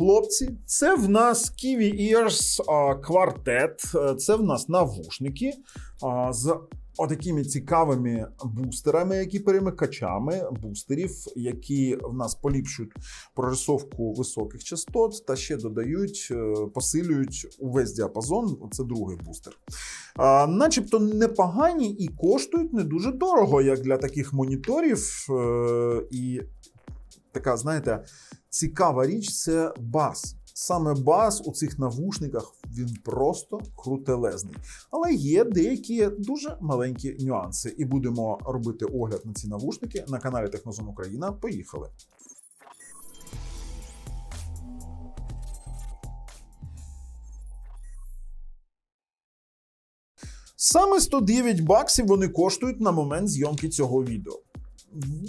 хлопці, це в нас Kiwi Ears Quartet, Е, це в нас навушники з отакими цікавими бустерами, які перемикачами бустерів, які в нас поліпшують прорисовку високих частот та ще додають, е, посилюють увесь діапазон. Це другий бустер. А, начебто непогані і коштують не дуже дорого, як для таких моніторів. Е, і така, знаєте, цікава річ це бас. Саме бас у цих навушниках він просто крутелезний. Але є деякі дуже маленькі нюанси. І будемо робити огляд на ці навушники на каналі Технозон Україна. Поїхали. Саме 109 баксів вони коштують на момент зйомки цього відео.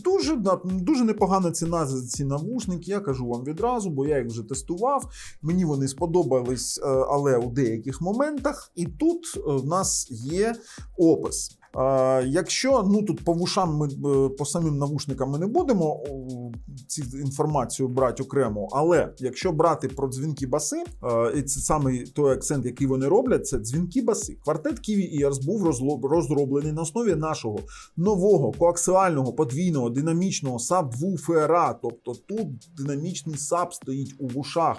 Дуже, дуже непогана ціна за ці навушники. Я кажу вам відразу, бо я їх вже тестував. Мені вони сподобались, е, але у деяких моментах. І тут е, в нас є опис. Е, Якщо ну тут по вушам ми е, по самим навушникам ми не будемо ці інформацію брати окремо, але якщо брати про дзвінки баси, е, і це саме той акцент, який вони роблять, це дзвінки баси. Квартет Kiwi Ears був розроблений на основі нашого нового коаксіального подвійного динамічного сабвуфера. Тобто тут динамічний саб стоїть у вушах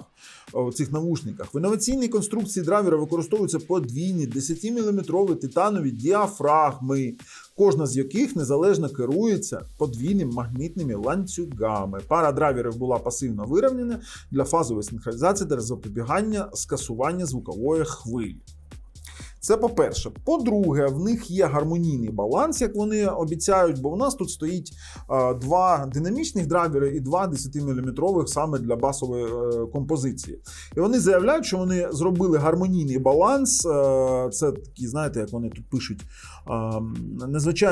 е, у цих навушниках. В інноваційній конструкції драйвера використовуються подвійні 10-мм титанові діафрагми, кожна з яких незалежно керується подвійним магнітними ланцюгами. Пара драйверів була пасивно вирівняна для фазової синхронізації та запобігання скасування звукової хвилі. Це по-перше. По-друге, в них є гармонійний баланс, як вони обіцяють, бо у нас тут стоїть е, два динамічних драйвери і два 10-мм саме для басової е, композиції. І вони заявляють, що вони зробили гармонійний баланс. Е, це такі, знаєте, як вони тут пишуть,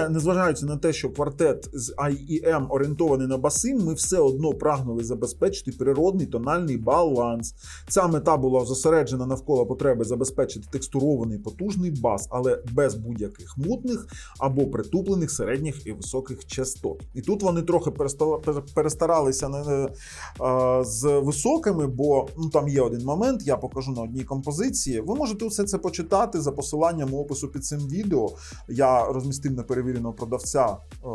незважаючи на те, що квартет з IEM орієнтований на баси, ми все одно прагнули забезпечити природний тональний баланс. Ця мета була зосереджена навколо потреби забезпечити текстурований потужний бас, але без будь-яких мутних або притуплених середніх і високих частот. І тут вони трохи переста- перестаралися е, з високими, бо ну там є один момент, я покажу на одній композиції. Ви можете все це почитати за посиланням опису під цим відео. Я розмістив на перевіреного продавця е,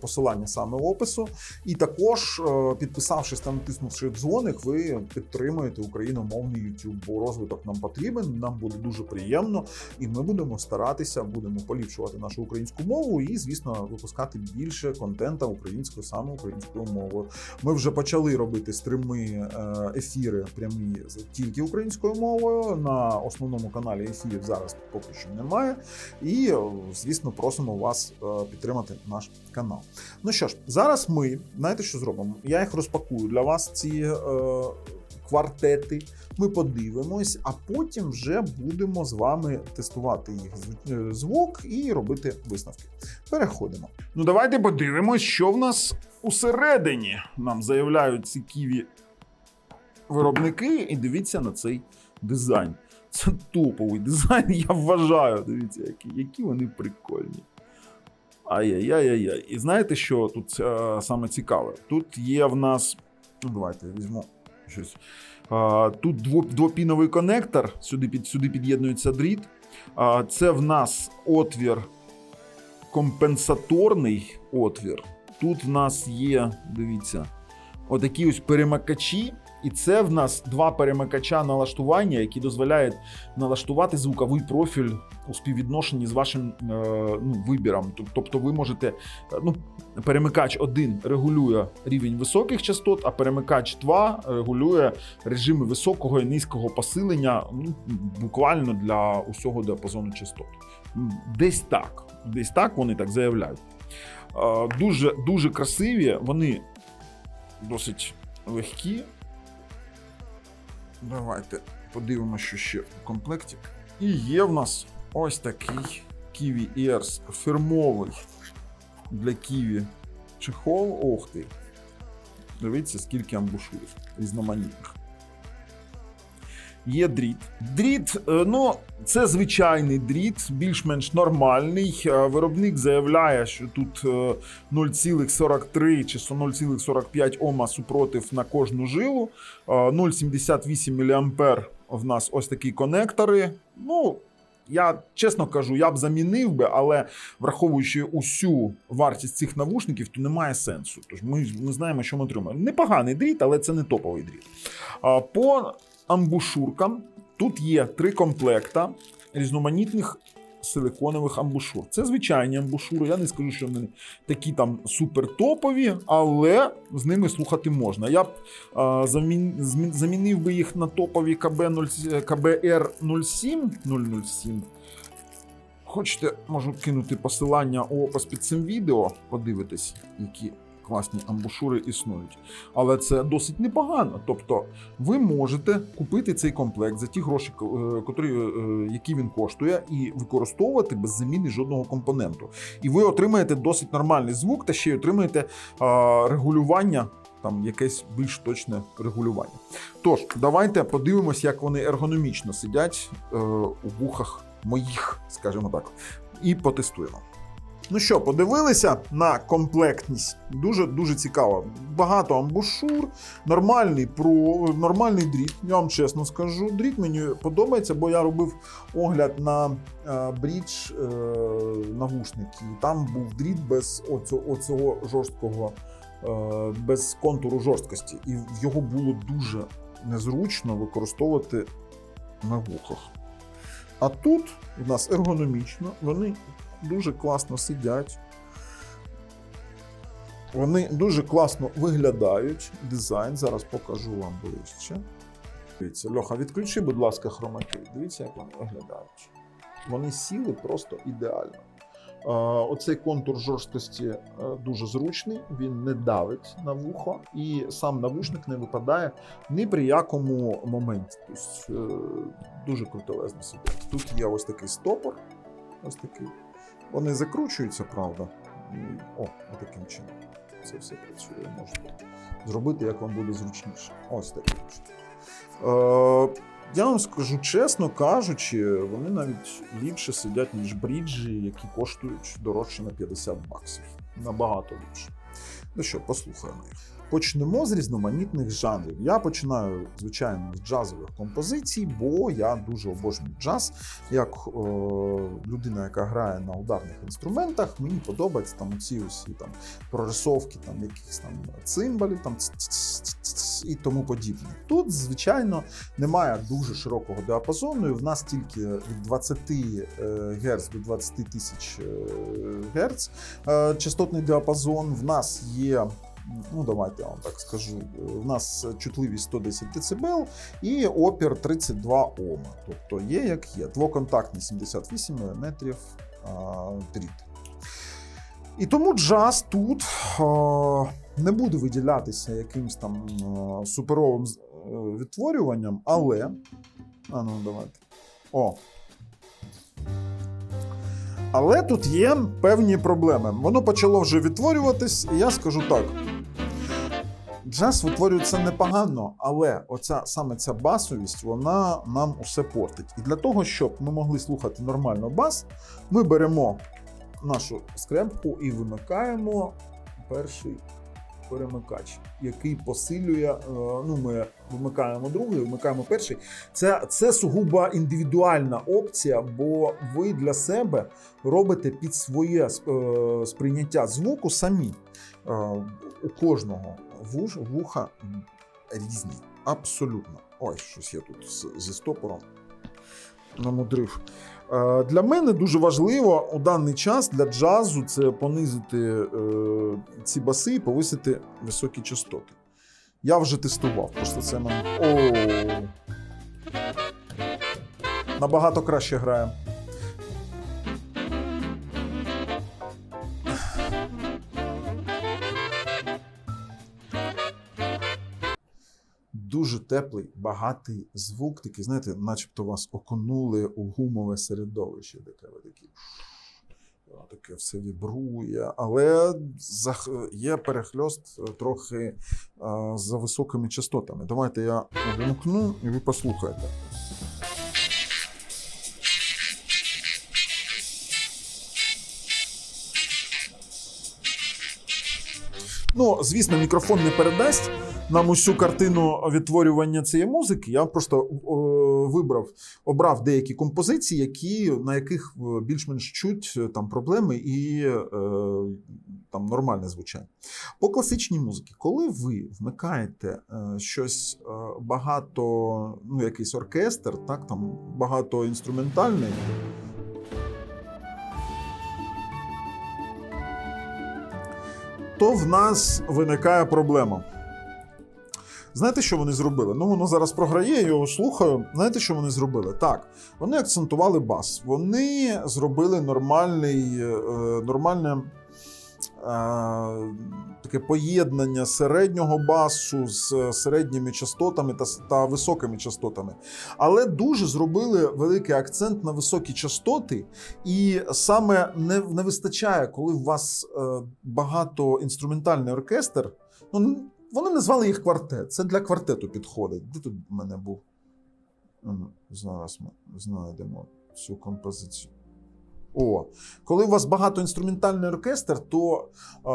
посилання саме опису. І також, е, підписавшись та натиснувши дзвоник, ви підтримуєте україномовний YouTube, бо розвиток нам потрібен, нам буде дуже приємно, і ми будемо старатися, будемо поліпшувати нашу українську мову і, звісно, випускати більше контента українською, саме українською мовою. Ми вже почали робити стрими, е, ефіри прямі тільки українською мовою. На основному каналі ефірів зараз поки що немає. І, звісно, просимо вас е, підтримати наш канал. Ну що ж, зараз ми знаєте, що зробимо? Я їх розпакую для вас, ці е, квартети. Ми подивимось, а потім вже будемо з вами тестувати їх е, звук і робити висновки. Переходимо. Ну, давайте подивимось, що в нас усередині. Нам заявляють ці ківі виробники, і дивіться на цей дизайн. Це топовий дизайн, я вважаю. Дивіться, які, які вони прикольні. Ай-яй-яй-яй. І знаєте, що тут е, саме цікаве? Тут є в нас. Ну, давайте візьму щось. Е, тут двопіновий конектор, сюди, під, сюди під'єднується дріт. Е, це в нас отвір компенсаторний отвір. Тут в нас є, дивіться, отакі ось перемикачі. І це в нас два перемикача налаштування, які дозволяють налаштувати звуковий профіль у співвідношенні з вашим е, ну, вибіром. Тобто ви можете, е, ну, перемикач 1 регулює рівень високих частот, а перемикач 2 регулює режими високого і низького посилення ну, буквально для усього діапазону частот. Десь так. Десь так вони так заявляють. Е, Дуже, дуже красиві, вони досить легкі. Давайте подивимося, що ще в комплекті. І є в нас ось такий Kiwi Ears фірмовий для Kiwi чехол. Ох ти. Дивіться, скільки амбушурів різноманітних. Є дріт. Дріт, е, ну, це звичайний дріт, більш-менш нормальний. Е, Виробник заявляє, що тут е, 0,43 чи 0,45 Ома супротив на кожну жилу, е, 0,78 мА в нас ось такі конектори. Ну, я чесно кажу, я б замінив би, але враховуючи усю вартість цих навушників, то немає сенсу. Тож ми, ми знаємо, що ми отримаємо. Непоганий дріт, але це не топовий дріт. По амбушуркам тут є три комплекта різноманітних силиконових амбушур. Це звичайні амбушури. Я не скажу, що вони такі там супертопові, але з ними слухати можна. Я б а, замін, замінив би їх на топові КБ 0, КБР 07 007. Хочете, можу кинути посилання у опис під цим відео, подивитись, які класні амбушури існують. Але це досить непогано. Тобто, ви можете купити цей комплект за ті гроші, е, е, які він коштує, і використовувати без заміни жодного компоненту. І ви отримаєте досить нормальний звук, та ще й отримаєте регулювання. Там якесь більш точне регулювання. Тож, давайте подивимось, як вони ергономічно сидять е, у вухах моїх, скажімо так, і потестуємо. Ну що, подивилися на комплектність? Дуже дуже цікаво. Багато амбушур, нормальний про нормальний дріт. Я вам чесно скажу. Дріт мені подобається, бо я робив огляд на е, брідж е, навушники. І Там був дріт без оцього, оцього жорсткого, е, без контуру жорсткості. І його було дуже незручно використовувати на вухах. А тут у нас ергономічно, вони дуже класно сидять. Вони дуже класно виглядають. Дизайн зараз покажу вам ближче. Дивіться, Льоха, відключи, будь ласка, хромаки. Дивіться, як вони виглядають. Вони сіли просто ідеально. Оцей контур жорсткості е, дуже зручний, він не давить на вухо, і сам навушник не випадає ні при якому моменті. Тобто, е, дуже крутелезно сидять. Тут є ось такий стопор. Ось такий. Вони закручуються, правда. О, таким чином. Це все працює. Можете зробити, як вам буде зручніше. Ось чином. Е, я вам скажу чесно кажучи, вони навіть ліпше сидять, ніж бріджі, які коштують дорожче на 50 баксів. Набагато ліпше. Ну що, послухаємо їх. Почнемо з різноманітних жанрів. Я починаю, звичайно, з джазових композицій, бо я дуже обожнюю джаз. Як е, людина, яка грає на ударних інструментах, мені подобаються там ці усі там прорисовки, там якихось там цимбалів, там і тому подібне. Тут, звичайно, немає дуже широкого діапазону. і В нас тільки від 20 е, Гц до 20 тисяч е, Гц частотний діапазон. В нас є. Ну, давайте я вам так скажу. В нас чутливість 110 дБ і опір 32 Ома. Тобто є як є. Двоконтактний 78 мм дріт. І тому джаз тут не буде виділятися якимось там суперовим е, відтворюванням, але. А ну, давайте. О. Але тут є певні проблеми. Воно почало вже відтворюватись, і я скажу так. Джаз витворюється непогано, але оця саме ця басовість, вона нам усе портить. І для того, щоб ми могли слухати нормально бас, ми беремо нашу скрепку і вимикаємо перший перемикач, який посилює. е, Ну, ми вимикаємо другий, вимикаємо перший. Це, це сугубо індивідуальна опція, бо ви для себе робите під своє е, сприйняття звуку самі. Е, У кожного вуха різні. Абсолютно. Ой, щось я тут зі стопором намудрив. Е, Для мене дуже важливо у даний час для джазу це понизити е, ці баси і повисити високі частоти. Я вже тестував, просто це нам. Набагато краще грає. дуже теплий, багатий звук, такий, знаєте, начебто вас окунули у гумове середовище, де ви такі. Таке все вібрує, але є перехльост е, трохи е, за високими частотами. Давайте я вимкну і ви послухаєте. Ну, звісно, мікрофон не передасть нам усю картину відтворювання цієї музики. Я просто о, вибрав, обрав деякі композиції, які, на яких е, більш-менш чуть е, там проблеми і е, там нормальне звучання. По класичній музиці, коли ви вмикаєте е, щось е, багато, ну, якийсь оркестр, так, там багато інструментальний. то в нас виникає проблема. Знаєте, що вони зробили? Ну, воно зараз програє, я його слухаю. Знаєте, що вони зробили? Так, вони акцентували бас. Вони зробили нормальний, е, нормальне е, таке поєднання середнього басу з середніми частотами та, та високими частотами. Але дуже зробили великий акцент на високі частоти, і саме не, не вистачає, коли у вас е, багато інструментальний оркестр. Ну, вони назвали їх квартет. Це для квартету підходить. Де тут в мене був? Зараз ми знайдемо цю композицію. О, коли у вас багато інструментальний оркестр, то е,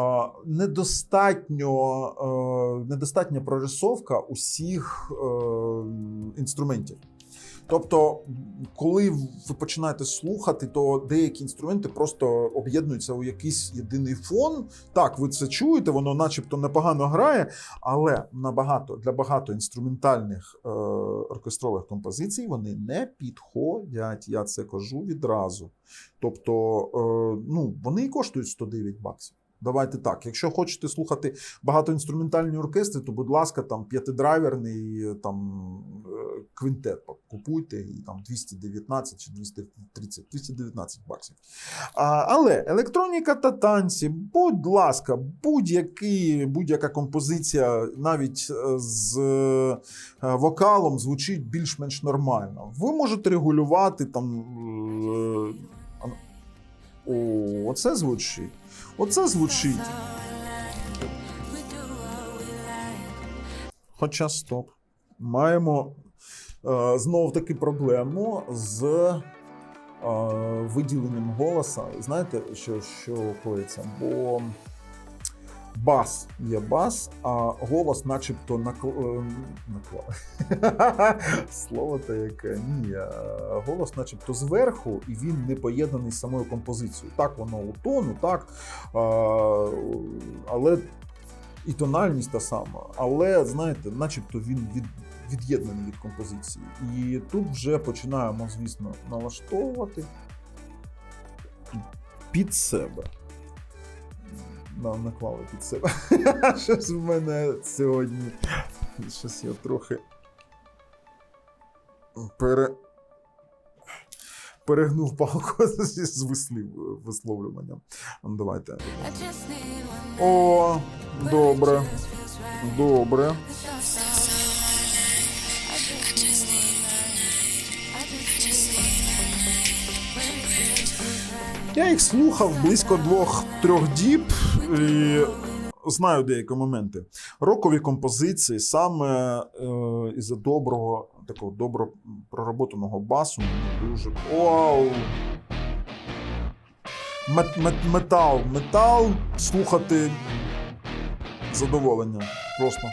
недостатньо, е, недостатня прорисовка усіх е, інструментів. Тобто, коли ви починаєте слухати, то деякі інструменти просто об'єднуються у якийсь єдиний фон. Так, ви це чуєте, воно начебто непогано грає, але набагато для багато інструментальних е, оркестрових композицій вони не підходять. Я це кажу відразу. Тобто, е, ну, вони і коштують 109 баксів. Давайте так. Якщо хочете слухати багатоінструментальні оркестри, то, будь ласка, там п'ятидрайверний там е, квінтет купуйте і там 219 чи 230, 219 баксів. А, але електроніка та танці, будь ласка, будь-яка композиція, навіть е, з е, вокалом, звучить більш-менш нормально. Ви можете регулювати там. е, О, оце звучить. Оце звучить. Хоча стоп. Маємо е, знов таки проблему з е, виділенням голоса. Знаєте, що, що коїться? Бо бас є бас, а голос, начебто, накл... е, накла... Слово те яке. Ні, е, голос, начебто, зверху, і він не поєднаний з самою композицією. Так, воно у тону, так. Але і тональність та сама. Але, знаєте, начебто він від, від'єднаний від композиції. І тут вже починаємо, звісно, налаштовувати під себе. На- Наклали під себе. Щось в мене сьогодні. Щось я трохи. Пере... Перегнув палку з вислів, висловлюванням. Ну, Давайте. О, добре. Добре. Я їх слухав близько двох-трьох діб і знаю деякі моменти. Рокові композиції саме е, із-за доброго, такого добро проработаного басу мені дуже. Вау! Мет, мет, метал. Метал слухати задоволення. Просто.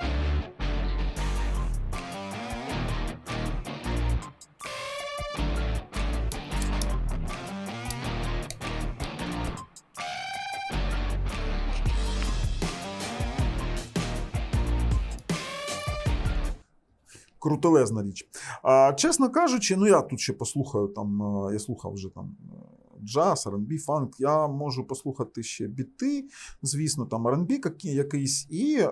Крутелезна річ. А, чесно кажучи, ну я тут ще послухаю там, е, я слухав вже там е, джаз, R&B, фанк. Я можу послухати ще біти, звісно, там R&B якийсь, і е,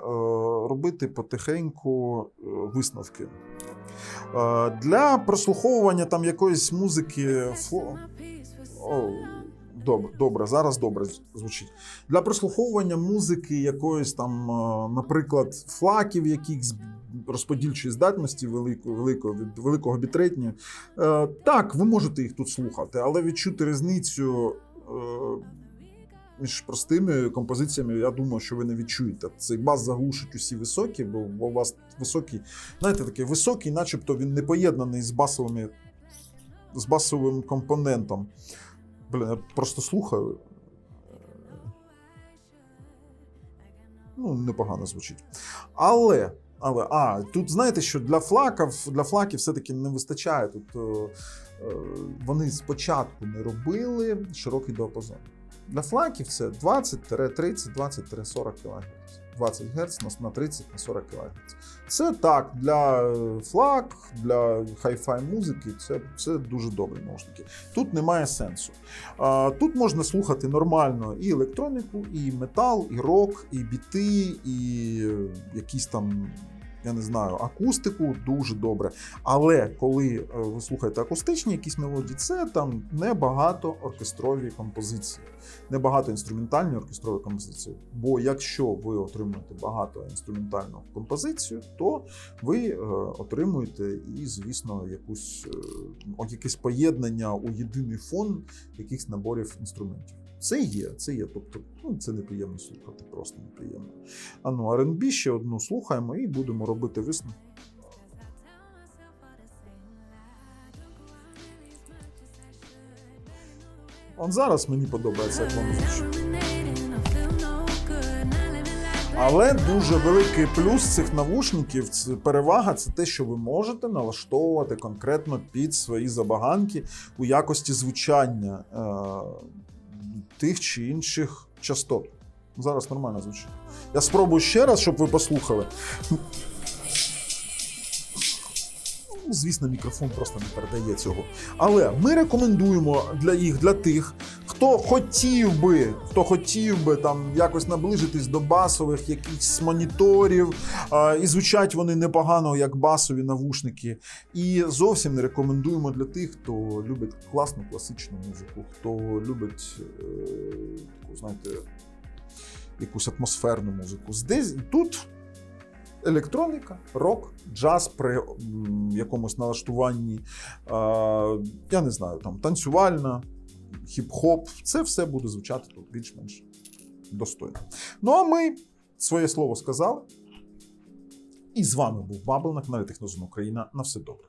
робити потихеньку е, висновки. Е, для прослуховування там якоїсь музики. фо- О, добре, добре, зараз добре звучить. Для прослуховування музики якоїсь там, наприклад, флаків, якихось розподільчої здатності великого, великого, великого бітретні. Е, так, ви можете їх тут слухати, але відчути різницю. Е, між простими композиціями, я думаю, що ви не відчуєте. Цей бас заглушить усі високі, бо у вас високий, знаєте, такий високий, начебто він не поєднаний з басовими, з басовим компонентом. Блін, я просто слухаю. ну, непогано звучить. Але, але, а, тут знаєте, що для флаків, для флаків все-таки не вистачає. Тут е, е, вони спочатку не робили широкий діапазон. Для флаків це 20-30, 20-40 кГц. 20 Гц на- на 30 на 40 кГц. Це так, для е, флаг, для хай-фай музики це, це дуже добрі наушники. Тут немає сенсу. А, Тут можна слухати нормально і електроніку, і метал, і рок, і біти, і е, якісь там. Я не знаю, акустику дуже добре. Але коли е, ви слухаєте акустичні якісь мелодії, це там небагато оркестрові композиції, небагато інструментальні оркестрові композиції. Бо якщо ви отримуєте багато інструментальну композицію, то ви е, отримуєте і, звісно, якусь, е, якесь поєднання у єдиний фон якихось наборів інструментів. Це є, це є. Тобто, ну, це неприємно слухати, просто неприємно. А ну, R&B ще одну слухаємо і будемо робити висновки. От зараз мені подобається, як воно. Але дуже великий плюс цих навушників, перевага це те, що ви можете налаштовувати конкретно під свої забаганки у якості звучання е, тих чи інших частот. Зараз нормально звучить. Я спробую ще раз, щоб ви послухали. Ну, Звісно, мікрофон просто не передає цього. Але ми рекомендуємо для їх, для тих, хто хотів би, хто хотів би там якось наближитись до басових якихось моніторів, і звучать вони непогано, як басові навушники. І зовсім не рекомендуємо для тих, хто любить класну класичну музику, хто любить е, таку, знаєте, якусь атмосферну музику. Здесь тут електроніка, рок, джаз при якомусь налаштуванні, я не знаю, там танцювальна, хіп-хоп, це все буде звучати тут більш-менш достойно. Ну а ми своє слово сказали. І з вами був Бабленок на Технозон Україна. На все добре.